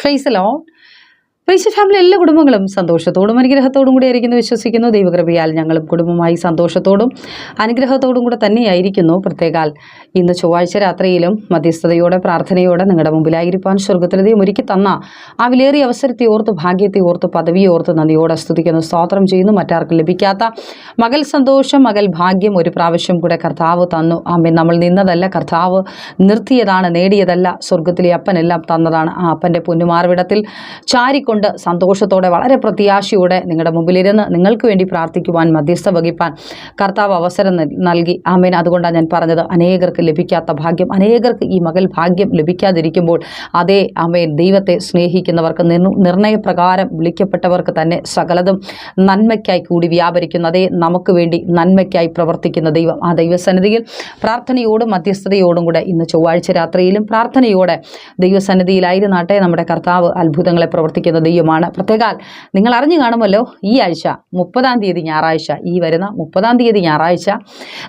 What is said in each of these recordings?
Praise the Lord. Praise family എല്ലാ കുടുംബങ്ങളും സന്തോഷത്തോടും അനുഗ്രഹത്തോടും കൂടി ആയിരിക്കുന്നു വിശ്വസിക്കുന്നു. ദൈവകൃപയാൽ ഞങ്ങളും കുടുംബമായി സന്തോഷത്തോടും അനുഗ്രഹത്തോടും കൂടെ തന്നെയായിരിക്കുന്നു. പ്രത്യേകാൽ ഇന്ന് ചൊവ്വാഴ്ച രാത്രിയിലും മധ്യസ്ഥതയോടെ പ്രാർത്ഥനയോടെ നിങ്ങളുടെ മുമ്പിലായിരിക്കാൻ സ്വർഗത്തിലെ ഒരുക്കി തന്ന ആ വിലേറിയ അവസരത്തെ ഓർത്ത് ഭാഗ്യത്തെ ഓർത്ത് പദവിയെ ഓർത്ത് നന്ദിയോടെ സ്തുതിക്കുന്നു. സ്തോത്രം ചെയ്യുന്നു. മറ്റാർക്കും ലഭിക്കാത്ത മകൾ സന്തോഷം മകൾ ഭാഗ്യം ഒരു പ്രാവശ്യം കൂടെ കർത്താവ് തന്നു. അമ്മ നമ്മൾ നിന്നതല്ല കർത്താവ് നിർത്തിയതാണ് നേടിയതല്ല. സ്വർഗത്തിലെ അപ്പനെല്ലാം തന്നതാണ്. ആ അപ്പന്റെ പൊന്നുമാർവിടത്തിൽ ചാരിക്കൊണ്ട് സന്തോഷത്തോടെ വളരെ പ്രത്യാശയോടെ നിങ്ങളുടെ മുമ്പിലിരുന്ന് നിങ്ങൾക്ക് വേണ്ടി പ്രാർത്ഥിക്കുവാൻ മധ്യസ്ഥ വഹിപ്പാൻ കർത്താവ് അവസരം നൽകി. ആമേൻ. അതുകൊണ്ടാണ് ഞാൻ പറഞ്ഞത് അനേകർക്ക് ലഭിക്കാത്ത ഭാഗ്യം അനേകർക്ക് ഈ മകൾ ഭാഗ്യം ലഭിക്കാതിരിക്കുമ്പോൾ അതേ ആമേൻ ദൈവത്തെ സ്നേഹിക്കുന്നവർക്ക് നിർണയപ്രകാരം വിളിക്കപ്പെട്ടവർക്ക് തന്നെ സകലതും നന്മയ്ക്കായി കൂടി വ്യാപരിക്കുന്ന അതേ നമുക്ക് വേണ്ടി നന്മയ്ക്കായി പ്രവർത്തിക്കുന്ന ദൈവം. ആ ദൈവസന്നിധിയിൽ പ്രാർത്ഥനയോടും മധ്യസ്ഥതയോടും കൂടെ ഇന്ന് ചൊവ്വാഴ്ച രാത്രിയിലും പ്രാർത്ഥനയോടെ ദൈവസന്നിധിയിലായിരുന്നാട്ടെ നമ്മുടെ കർത്താവ് അത്ഭുതങ്ങളെ പ്രവർത്തിക്കുന്ന ദൈവമാണ് പ്രത്യേകാൽ നിങ്ങൾ അറിഞ്ഞു കാണുമല്ലോ ഈ ആഴ്ച മുപ്പതാം തീയതി ഞായറാഴ്ച ഈ വരുന്ന മുപ്പതാം തീയതി ഞായറാഴ്ച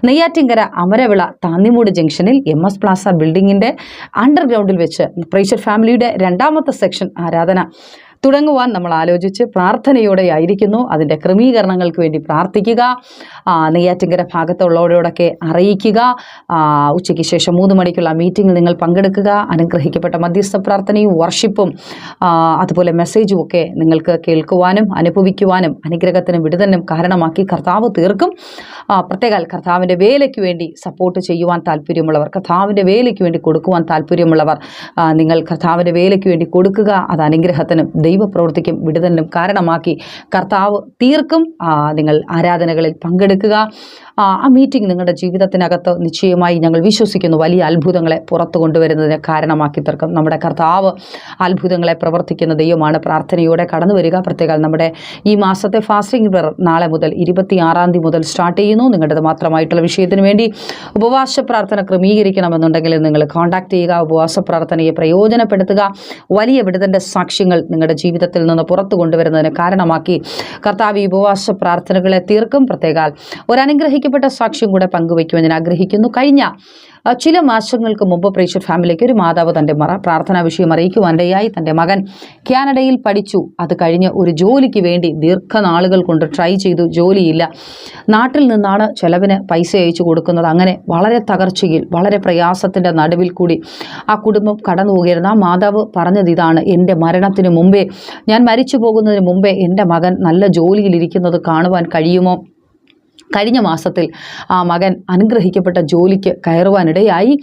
നെയ്യാറ്റിങ്കര അമരവിള താന്നിമൂട് ജംഗ്ഷനിൽ എം എസ് പ്ലാസ ബിൽഡിങ്ങിന്റെ അണ്ടർഗ്രൗണ്ടിൽ വെച്ച് പ്രേഷർ ഫാമിലിയുടെ രണ്ടാമത്തെ സെക്ഷൻ ആരാധന തുടങ്ങുവാൻ നമ്മൾ ആലോചിച്ച് പ്രാർത്ഥനയോടെ ആയിരിക്കുന്നു. അതിന്റെ ക്രമീകരണങ്ങൾക്ക് വേണ്ടി പ്രാർത്ഥിക്കുക. നെയ്യാറ്റിങ്കര ഭാഗത്തുള്ളവരോടൊക്കെ അറിയിക്കുക. ഉച്ചയ്ക്ക് ശേഷം മൂന്ന് മണിക്കുള്ള മീറ്റിംഗിൽ നിങ്ങൾ പങ്കെടുക്കുക. അനുഗ്രഹിക്കപ്പെട്ട മധ്യസ്ഥ പ്രാർത്ഥനയും വർഷിപ്പും അതുപോലെ മെസ്സേജും ഒക്കെ നിങ്ങൾക്ക് കേൾക്കുവാനും അനുഭവിക്കുവാനും അനുഗ്രഹത്തിനും വിടുതലിനും കാരണമാക്കി കർത്താവ് തീർക്കും. പ്രത്യേകാൽ പ്രത്യേക കർത്താവിന്റെ വേലയ്ക്ക് വേണ്ടി സപ്പോർട്ട് ചെയ്യുവാൻ താല്പര്യമുള്ളവർ കർത്താവിന്റെ വേലയ്ക്ക് വേണ്ടി കൊടുക്കുവാൻ താല്പര്യമുള്ളവർ നിങ്ങൾ കർത്താവിന്റെ വേലയ്ക്ക് വേണ്ടി കൊടുക്കുക. അത് അനുഗ്രഹത്തിനും ദൈവപ്രവൃത്തിക്കും വിടുതലിനും കാരണമാക്കി കർത്താവ് തീർക്കും. നിങ്ങൾ ആരാധനകളിൽ പങ്കെടുക്കുക. ആ മീറ്റിംഗ് നിങ്ങളുടെ ജീവിതത്തിനകത്ത് നിശ്ചയമായി ഞങ്ങൾ വിശ്വസിക്കുന്നു. വലിയ അത്ഭുതങ്ങളെ പുറത്തു കൊണ്ടുവരുന്നതിന് കാരണമാക്കി തീർക്കും. നമ്മുടെ കർത്താവ് അത്ഭുതങ്ങളെ പ്രവർത്തിക്കുന്ന ദൈവമാണ്. പ്രാർത്ഥനയോടെ കടന്നു വരിക. പ്രത്യേകം നമ്മുടെ ഈ മാസത്തെ ഫാസ്റ്റിംഗ് പ്രയർ നാളെ മുതൽ ഇരുപത്തി ആറാം തീയതി മുതൽ സ്റ്റാർട്ട് ചെയ്യുന്നു. നിങ്ങളുടേത് മാത്രമായിട്ടുള്ള വിഷയത്തിന് വേണ്ടി ഉപവാസ പ്രാർത്ഥന ക്രമീകരിക്കണമെന്നുണ്ടെങ്കിൽ നിങ്ങൾ കോൺടാക്ട് ചെയ്യുക. ഉപവാസ പ്രാർത്ഥനയെ പ്രയോജനപ്പെടുത്തുക. വലിയ വിടുതന്റെ സാക്ഷ്യങ്ങൾ നിങ്ങളുടെ ജീവിതത്തിൽ നിന്ന് പുറത്തു കൊണ്ടുവരുന്നതിന് കാരണമാക്കി കർത്താവ് ഈ ഉപവാസ പ്രാർത്ഥനകളെ തീർക്കും. പ്രത്യേകാൽ ഒരു അനുഗ്രഹിക്കപ്പെട്ട സാക്ഷ്യം കൂടെ പങ്കുവയ്ക്കുവാൻ ഞാൻ ആഗ്രഹിക്കുന്നു. കഴിഞ്ഞ ചില മാസങ്ങൾക്ക് മുമ്പ് പ്രേക്ഷർ ഫാമിലിക്ക് ഒരു മാതാവ് തന്റെ മറ പ്രാർത്ഥനാ വിഷയം അറിയിക്കുവാനിടയായി തന്റെ മകൻ കാനഡയിൽ പഠിച്ചു. അത് കഴിഞ്ഞ് ഒരു ജോലിക്ക് വേണ്ടി ദീർഘനാളുകൾ കൊണ്ട് ട്രൈ ചെയ്തു. ജോലിയില്ല. നാട്ടിൽ നിന്നാണ് ചെലവിന് പൈസ അയച്ചു കൊടുക്കുന്നത്. അങ്ങനെ വളരെ തകർച്ചയിൽ വളരെ പ്രയാസത്തിന്റെ നടുവിൽ കൂടി ആ കുടുംബം കടന്നു പോകുകയായിരുന്നു ആ മാതാവ് പറഞ്ഞത് ഇതാണ്. എന്റെ മരണത്തിന് മുമ്പേ ഞാൻ മരിച്ചു പോകുന്നതിന് മുമ്പേ എന്റെ മകൻ നല്ല ജോലിയിലിരിക്കുന്നത് കാണുവാൻ കഴിയുമോ? കഴിഞ്ഞ മാസത്തിൽ ആ മകൻ അനുഗ്രഹിക്കപ്പെട്ട ജോലിക്ക് കയറുവാനിടയായി.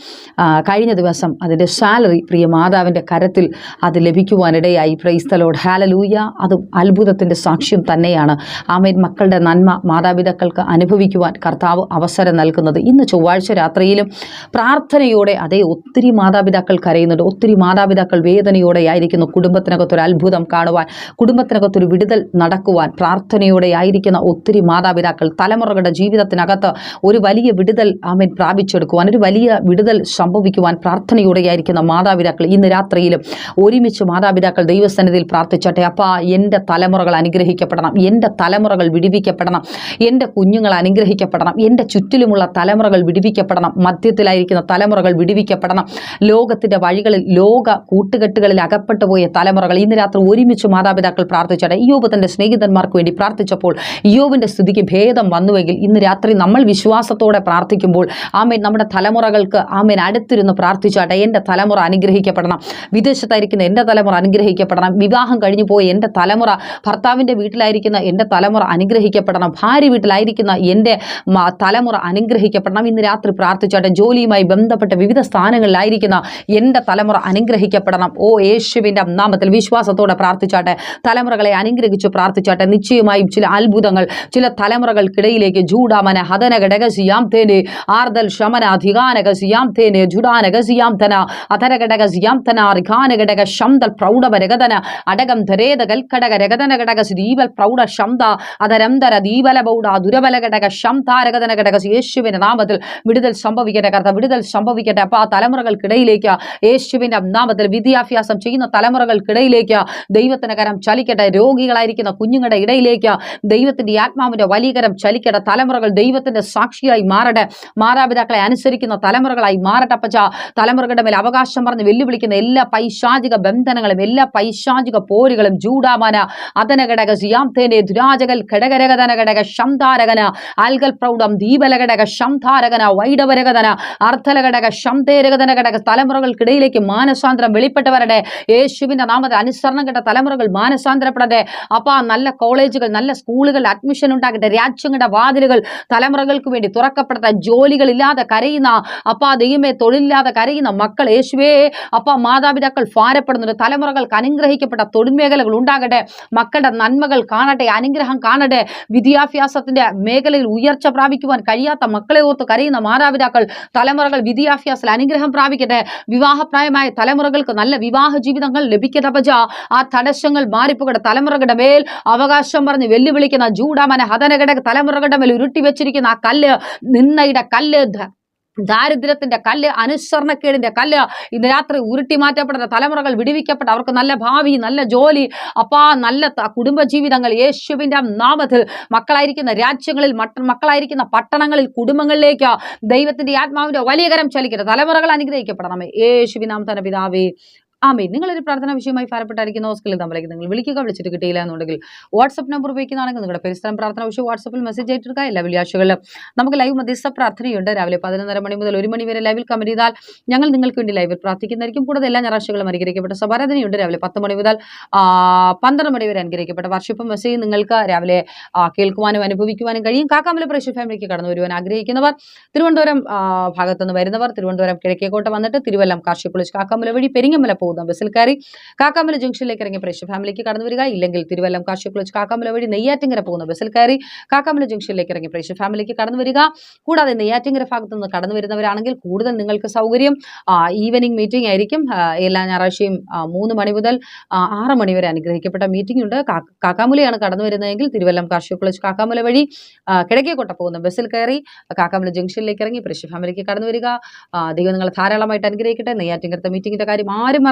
കഴിഞ്ഞ ദിവസം അതിന്റെ സാലറി പ്രിയ മാതാവിന്റെ കരത്തിൽ അത് ലഭിക്കുവാനിടയായി. പ്രൈസ്തലോട് ഹാലലൂയ അത് അത്ഭുതത്തിന്റെ സാക്ഷ്യം തന്നെയാണ്. ആമേൻ. മക്കളുടെ നന്മ മാതാപിതാക്കൾക്ക് അനുഭവിക്കുവാൻ കർത്താവ് അവസരം നൽകുന്നത്. ഇന്ന് ചൊവ്വാഴ്ച രാത്രിയിലും പ്രാർത്ഥനയോടെ അതേ ഒത്തിരി മാതാപിതാക്കൾ കരയുന്നുണ്ട്. ഒത്തിരി മാതാപിതാക്കൾ വേദനയോടെ ആയിരിക്കുന്നു. കുടുംബത്തിനകത്തൊരു അത്ഭുതം കാണുവാൻ കുടുംബത്തിനകത്തൊരു വിടുതൽ നടക്കുവാൻ പ്രാർത്ഥനയോടെ ആയിരിക്കുന്ന ഒത്തിരി മാതാപിതാക്കൾ തലമുറകളുടെ ജീവിതത്തിനകത്ത് ഒരു വലിയ വിടുതൽ ആമേൻ പ്രാപിച്ചെടുക്കുവാൻ ഒരു വലിയ വിടുതൽ സംഭവിക്കുവാൻ പ്രാർത്ഥനയോടെയായിരിക്കുന്ന മാതാപിതാക്കൾ ഇന്ന് രാത്രിയിലും ഒരുമിച്ച് മാതാപിതാക്കൾ ദൈവസന്നിധിയിൽ പ്രാർത്ഥിച്ചട്ടെ. അപ്പാ എന്റെ തലമുറകൾ അനുഗ്രഹിക്കപ്പെടണം എന്റെ തലമുറകൾ വിടിവിക്കപ്പെടണം എന്റെ കുഞ്ഞുങ്ങൾ അനുഗ്രഹിക്കപ്പെടണം എന്റെ ചുറ്റിലുമുള്ള തലമുറകൾ വിടിവിക്കപ്പെടണം മധ്യത്തിലായിരിക്കുന്ന തലമുറകൾ വിടിവിക്കപ്പെടണം. ലോകത്തിന്റെ വഴികളിൽ ലോക കൂട്ടുകെട്ടുകളിൽ അകപ്പെട്ടു പോയ തലമുറകൾ ഇന്ന് രാത്രി ഒരുമിച്ച് മാതാപിതാക്കൾ പ്രാർത്ഥിച്ചട്ടെ. യോബ് തന്റെ സ്നേഹിതന്മാർക്ക് വേണ്ടി പ്രാർത്ഥിച്ചപ്പോൾ യോബിന്റെ സ്ഥിതിക്ക് ഭേദം വന്നുവെങ്കിൽ ഇന്ന് രാത്രി നമ്മൾ വിശ്വാസത്തോടെ പ്രാർത്ഥിക്കുമ്പോൾ ആമേൻ നമ്മുടെ തലമുറകൾക്ക് ആമേൻ അടുത്തിരുന്ന് പ്രാർത്ഥിച്ചാട്ടെ എന്റെ തലമുറ അനുഗ്രഹിക്കപ്പെടണം. വിദേശത്തായിരിക്കുന്ന എന്റെ തലമുറ അനുഗ്രഹിക്കപ്പെടണം. വിവാഹം കഴിഞ്ഞു പോയ എന്റെ തലമുറ ഭർത്താവിന്റെ വീട്ടിലായിരിക്കുന്ന എന്റെ തലമുറ അനുഗ്രഹിക്കപ്പെടണം. ഭാര്യ വീട്ടിലായിരിക്കുന്ന എന്റെ തലമുറ അനുഗ്രഹിക്കപ്പെടണം. ഇന്ന് രാത്രി പ്രാർത്ഥിച്ചാട്ടെ ജോലിയുമായി ബന്ധപ്പെട്ട വിവിധ സ്ഥാനങ്ങളിലായിരിക്കുന്ന എന്റെ തലമുറ അനുഗ്രഹിക്കപ്പെടണം. ഓ യേശുവിന്റെ നാമത്തിൽ വിശ്വാസത്തോടെ പ്രാർത്ഥിച്ചാട്ടെ തലമുറകളെ അനുഗ്രഹിച്ച് പ്രാർത്ഥിച്ചാട്ടെ. നിശ്ചയമായും ചില അത്ഭുതങ്ങൾ ചില തലമുറകൾക്കിടയിലേക്ക് ജൂഡാമന ഹതന ഘടകസിയാം തേനെ ആർദൽ ശമന അധികാനകസിയാം തേനെ ജുഡാനകസിയാം തന അധരഘടകസിയാം തന റിഖാനഘടക ശംദൽ പ്രൗഢവരഗതന അടകം ധരേത കൽക്കടക രഗതന ഘടകസി ദീപൽ പ്രൗഢ ശംദ അധരന്തര ദീപല ബൗഡ ദുരബല ഘടക ശംതാരഗതന ഘടകസി യേശുവിന്റെ നാമത്തിൽ വിടുതൽ സംഭവിക്കട്ടെ കർത്ത വിടുതൽ സംഭവിക്കട്ടെ. അപ്പോൾ ആ തലമുറകൾക്കിടയിലേക്ക് യേശുവിന്റെ നാമത്തിൽ വിദ്യാഭ്യാസം ചെയ്യുന്ന തലമുറകൾക്കിടയിലേക്ക് ദൈവത്തിന് കരം ചലിക്കട്ടെ. രോഗികളായിരിക്കുന്ന കുഞ്ഞുങ്ങളുടെ ഇടയിലേക്ക് ദൈവത്തിന്റെ ആത്മാവിന്റെ വലിയ കരം ചലിക്കട്ടെ. തലമുറകൾ ദൈവത്തിന്റെ സാക്ഷിയായി മാറട്ടെ. മാതാപിതാക്കളെ അനുസരിക്കുന്ന തലമുറകളായി മാറട്ടെ അപ്പച്ച. തലമുറകളുടെ മേൽ അവകാശം പറഞ്ഞ് വെല്ലുവിളിക്കുന്ന എല്ലാ പൈശാചിക ബന്ധനങ്ങളും എല്ലാ പൈശാചിക പോരുകളും ജൂഡാമാന അതനഘടക സിയാംതേനെ ദുരാജകൽ ഘടകരകതന ഘടക ശംധാരകന അൽഗൽ പ്രൗഢം ദീപലഘടക ശംധാരകന വൈഡവരകതന അർത്ഥലഘടക ശംതേരകതന ഘടക തലമുറകൾക്കിടയിലേക്ക് മാനസാന്തരം വെളിപ്പെട്ടവരുടെ യേശുവിന്റെ നാമത്തെ അനുസരണം കേട്ട തലമുറകൾ മാനസാന്തരപ്പെടട്ടെ. അപ്പാ നല്ല കോളേജുകൾ നല്ല സ്കൂളുകൾ അഡ്മിഷൻ ഉണ്ടാകട്ടെ. രാജ്യങ്ങളുടെ വാതിലുകൾ തലമുറകൾക്ക് വേണ്ടി തുറക്കപ്പെടട്ടെ ജോലികളില്ലാതെ കരയുന്ന അപ്പാ ദൈവമേ തൊഴിലില്ലാതെ കരയുന്ന മക്കൾ യേശുവേ അപ്പാ മാതാപിതാക്കൾ ഭാരപ്പെടുന്നുണ്ട്. തലമുറകൾക്ക് അനുഗ്രഹിക്കപ്പെട്ട തൊഴിൽമേഖലകൾ ഉണ്ടാകട്ടെ. മക്കളുടെ നന്മകൾ കാണട്ടെ അനുഗ്രഹം കാണട്ടെ. വിദ്യാഭ്യാസത്തിന്റെ മേഖലയിൽ ഉയർച്ച പ്രാപിക്കുവാൻ കഴിയാത്ത മക്കളെ ഓർത്ത് കരയുന്ന മാതാപിതാക്കൾ തലമുറകൾ വിദ്യാഭ്യാസത്തിൽ അനുഗ്രഹം പ്രാപിക്കട്ടെ. വിവാഹപ്രായമായ തലമുറകൾക്ക് നല്ല വിവാഹ ജീവിതങ്ങൾ ലഭിക്കട്ടെ ആ തടസ്സങ്ങൾ മാറിപ്പോകട്ടെ. തലമുറകളുടെ മേൽ അവകാശം പറഞ്ഞ് വെല്ലുവിളിക്കുന്ന ജൂഡാമന ഹതനകട തലമുറകളുടെ മേൽ ഉരുട്ടി വെച്ചിരിക്കുന്ന ആ കല്ല് നിന്നയുടെ കല്ല് ദാരിദ്ര്യത്തിന്റെ കല്ല് അനുസരണക്കേടിന്റെ കല്ല് ഇന്ന് രാത്രി ഉരുട്ടി മാറ്റപ്പെടുന്ന തലമുറകൾ വിടുവിക്കപ്പെട്ട അവർക്ക് നല്ല ഭാവി നല്ല ജോലി. അപ്പാ നല്ല കുടുംബജീവിതങ്ങൾ യേശുവിന്റെ നാമത്തിൽ മക്കളായിരിക്കുന്ന രാജ്യങ്ങളിൽ മക്കളായിരിക്കുന്ന പട്ടണങ്ങളിൽ കുടുംബങ്ങളിലേക്ക് ദൈവത്തിന്റെ ആത്മാവിന്റെ വലിയ കരം ചലിക്കട്ടെ തലമുറകൾ അനുഗ്രഹിക്കപ്പെടണമേ. യേശുവിനാമ തന തന്നെ പിതാവേ ആമേ നിങ്ങളൊരു പ്രാർത്ഥന വിഷയമായി ഭാരപ്പെട്ടായിരിക്കുന്ന ഹോസ്കിൽ തമ്മിലേക്ക് നിങ്ങൾ വിളിക്കുക. വിളിച്ചിട്ട് കിട്ടിയില്ല എന്നുണ്ടെങ്കിൽ വാട്സപ്പ് നമ്പർ ഉപയോഗിക്കുന്നതാണെങ്കിൽ നിങ്ങളുടെ പരിസരം പ്രാർത്ഥന വിഷയം വാട്സപ്പിൽ മെസ്സേജ് ആയിട്ടെടുക്കുക എല്ലാ വെള്ളിയാഴ്ചകളിലും നമുക്ക് ലൈവ് മധ്യസ്ഥ പ്രാർത്ഥനയുണ്ട്. രാവിലെ പതിനൊന്നര മണി മുതൽ ഒരു മണി വരെ ലൈവിൽ കമന്റ് ചെയ്താൽ ഞങ്ങൾ നിങ്ങൾക്ക് വേണ്ടി ലൈവിൽ പ്രാർത്ഥിക്കുന്നതായിരിക്കും. കൂടാതെ എല്ലാ ഞായറാഴ്ചകളും അനുഗ്രഹിക്കപ്പെട്ട സഭാരാധനയുണ്ട് രാവിലെ പത്ത് മണി മുതൽ പന്ത്രണ്ട് മണി വരെ അനുഗ്രഹിക്കപ്പെട്ട വർഷിപ്പ് മെസ്സേജ് നിങ്ങൾക്ക് രാവിലെ കേൾക്കുവാനും അനുഭവിക്കുവാനും കഴിയും. കാക്കാമല പ്രേക്ഷ ഫാമിലിക്ക് കടന്നു വരുവാൻ ആഗ്രഹിക്കുന്നവർ തിരുവനന്തപുരം ഭാഗത്തുനിന്ന് വരുന്നവർ തിരുവനന്തപുരം കിഴക്കേക്കോട്ട വന്നിട്ട് തിരുവല്ലം കാർഷിക കോളേജ് കാക്കാമല വഴി പെരിങ്ങമല പോകുന്ന ബസ്സിൽ കയറി കാക്കാമല ജംഗ്ഷനിലേക്ക് ഇറങ്ങിയ പ്രേക്ഷ ഫാമിലിക്ക് കടന്നു വരിക. ഇല്ലെങ്കിൽ തിരുവല്ലം കോളേജ് കാക്കാമല വഴി നെയ്യാറ്റിങ്കര പോകുന്ന ബസ്സിൽ കയറി കാക്കാമല ജംഗ്ഷനിലേക്ക് ഇറങ്ങിയ പ്രേക്ഷ ഫാമിലിക്ക് കടന്നു വരിക. കൂടാതെ നെയ്യാറ്റിങ്കര ഭാഗത്തു നിന്ന് കടന്നു വരുന്നവരാണെങ്കിൽ കൂടുതൽ നിങ്ങൾക്ക് സൗകര്യം ഈവനിങ് മീറ്റിംഗ് ആയിരിക്കും. എല്ലാ ഞായറാഴ്ചയും മൂന്ന് മണി മുതൽ ആറ് മണി വരെ അനുഗ്രഹിക്കപ്പെട്ട മീറ്റിംഗ് ഉണ്ട്. കാക്കാമുലയാണ് കടന്നു വരുന്നതെങ്കിൽ തിരുവല്ലം കാർഷിക കോളേജ് കാക്കാമല വഴി കിടക്കേക്കോട്ട പോകുന്ന ബസ്സിൽ കയറി കാക്കാമല ജംഗ്ഷനിലേക്ക് ഇറങ്ങി പ്രേക്ഷ ഫാമിലിക്ക് കടന്നു വരിക. നിങ്ങളെ ധാരാളമായിട്ട് അനുഗ്രഹിക്കട്ടെ. നെയ്യാറ്റിങ്കരത്തെ മീറ്റിംഗിന്റെ കാര്യം ആരും